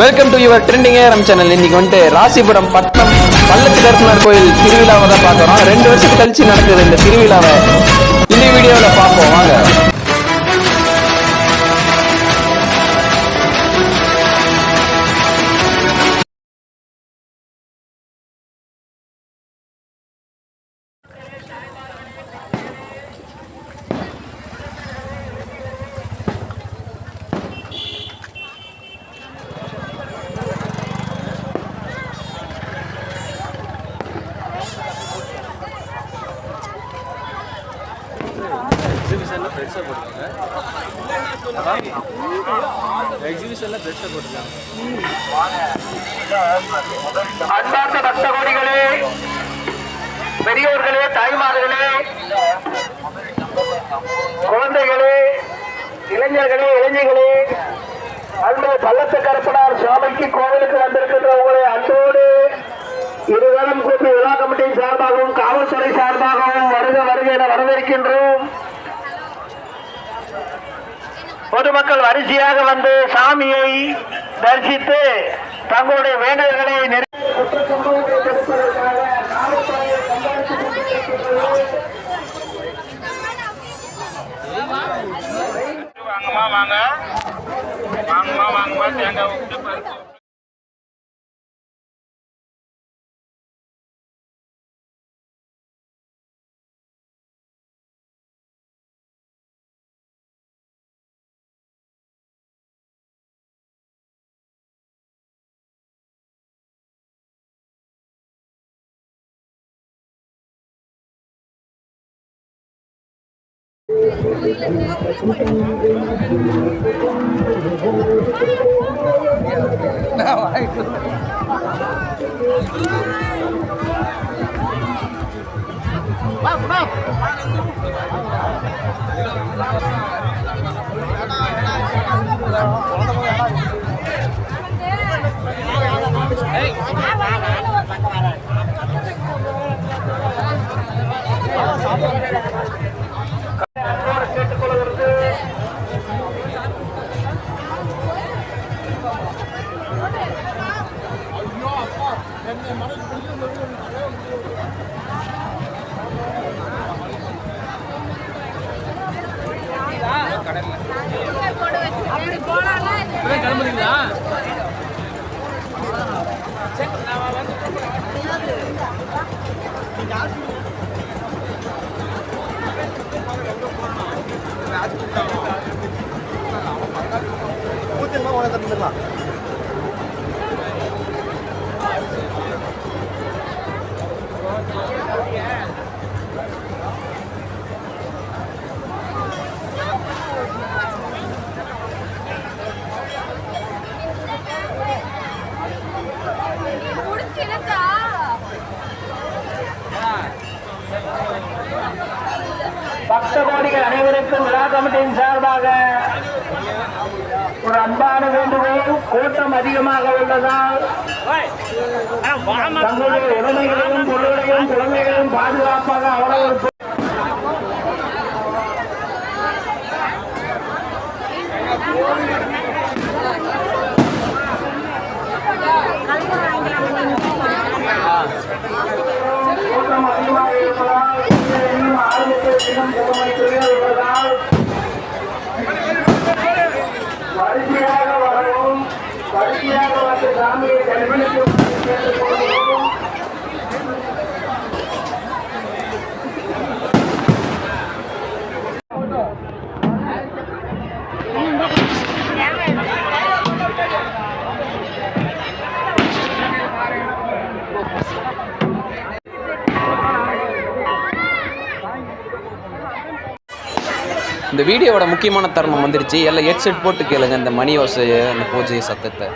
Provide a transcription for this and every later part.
Welcome to your trending ஏரம் channel இன்னைக்கு வந்துட்டு ராசிபுரம் பட்டம் பள்ளத்து கருப்பனார் கோயில் திருவிழாவை தான் பார்க்குறோம் ரெண்டு வருஷத்துக்கு கழிச்சு நடக்குது இந்த திருவிழாவை. இந்த வீடியோவில் பார்ப்போம். வாங்க. எல்லாம் பெஸ்ட்டாக போட்டுருக்காங்க. அன்பார்ந்த பக்த கோடிகளே பெரியோர்களே தாய்மார்களே குழந்தைகளே இளைஞர்களே இளைஞர்களே அன்பு பள்ளத்து கருப்பனார் சுவாமிக்கு கோவிலுக்கு வந்திருக்கின்ற உங்களை அன்போடு இருவரும் கூப்பி விழா கமிட்டியின் சார்பாகவும் காவல்துறை சார்பாகவும் வருக வருக என வரவேற்கின்றோம். பொதுமக்கள் வரிசையாக வந்து சாமியை தரிசித்து தங்களுடைய வேண்டுதல்களை நிறைவேற்ற Nào anh Bao, bao Hey, 么的嘛。கூட்டம் அதிகமாக உள்ளதால் தங்களுடைய உடமைகளையும் பொருள்களையும் குழந்தைகளையும் பாதுகாப்பாக அவ்வளவு கூட்டம் அதிகமாக இருப்பதால் இன்னும் ஆரம்பித்த தினம் பொதுமக்களே உள்ளதால் இந்த வீடியோவோட முக்கியமான தருணம் வந்துருச்சு. எல்லாம் ஹெட்செட் போட்டு கேளுங்க. இந்த மணி ஓசையை அந்த பூஜை சத்தத்தை.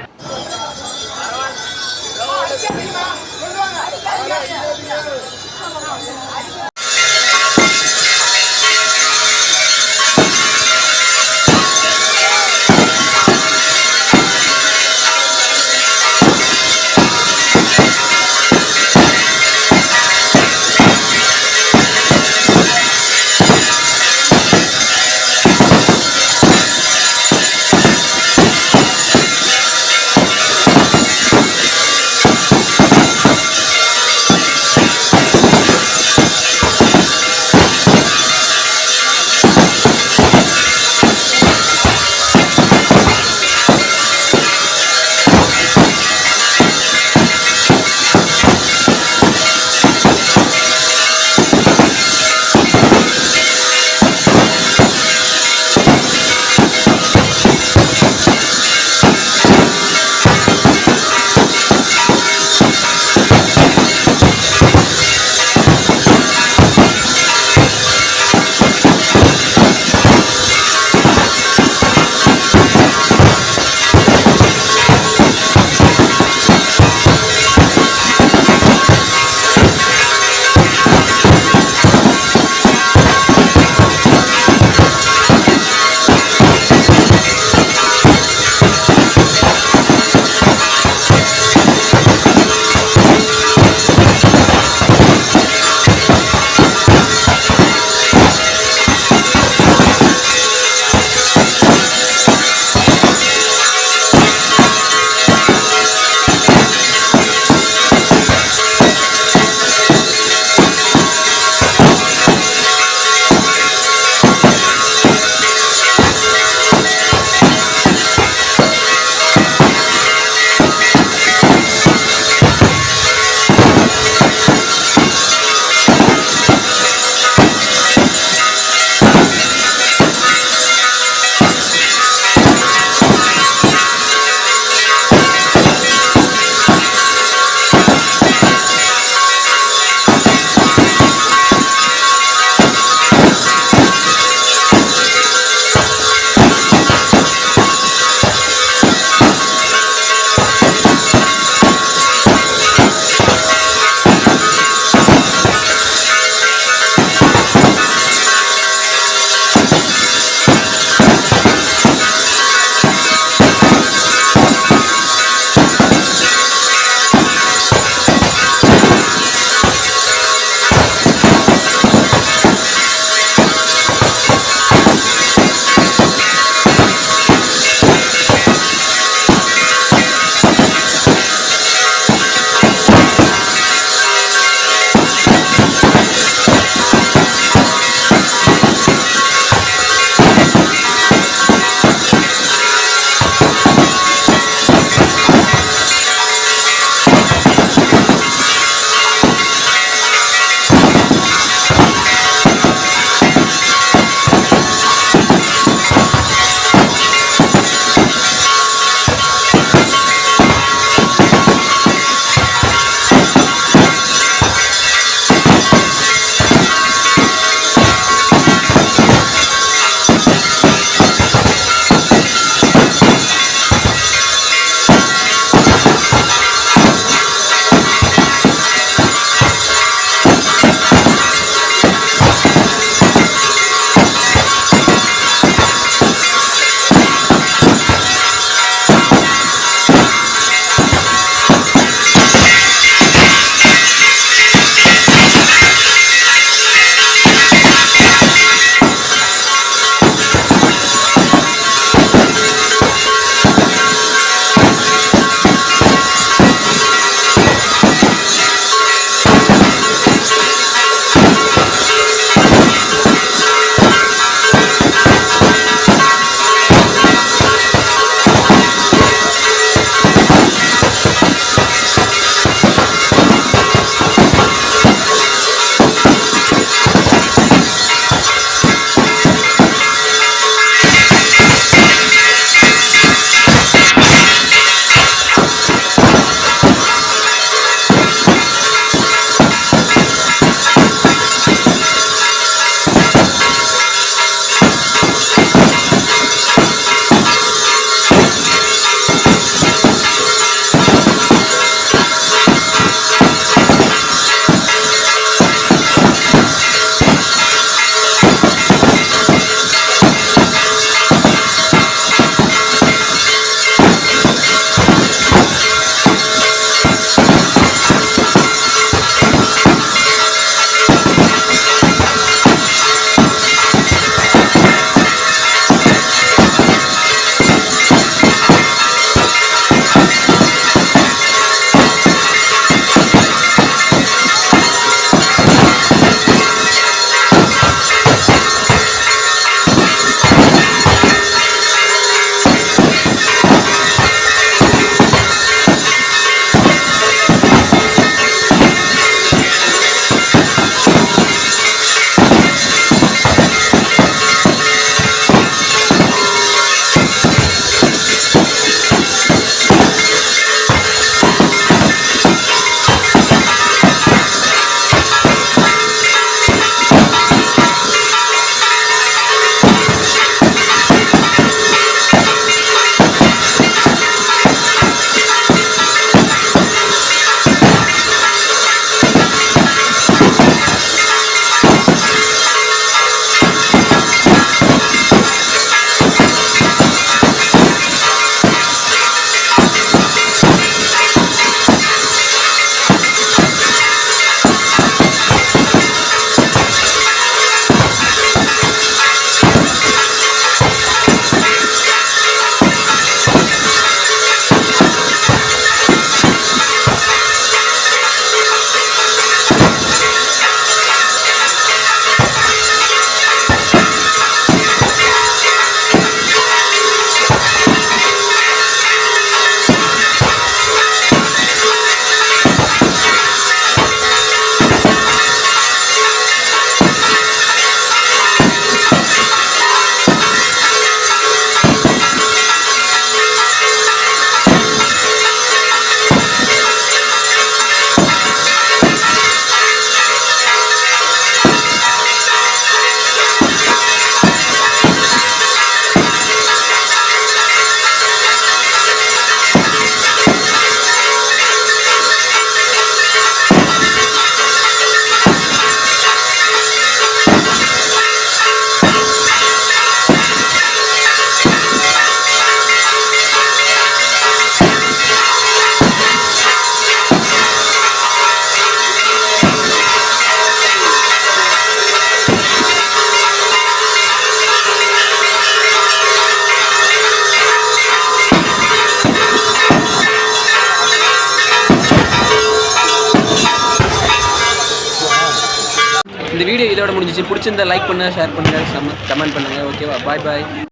இதோட முடிஞ்சிச்சு. பிடிச்சிருந்தா லைக் பண்ணுங்கள் ஷேர் பண்ணுங்கள் கமெண்ட் பண்ணுங்கள் ஓகேவா பாய் பாய்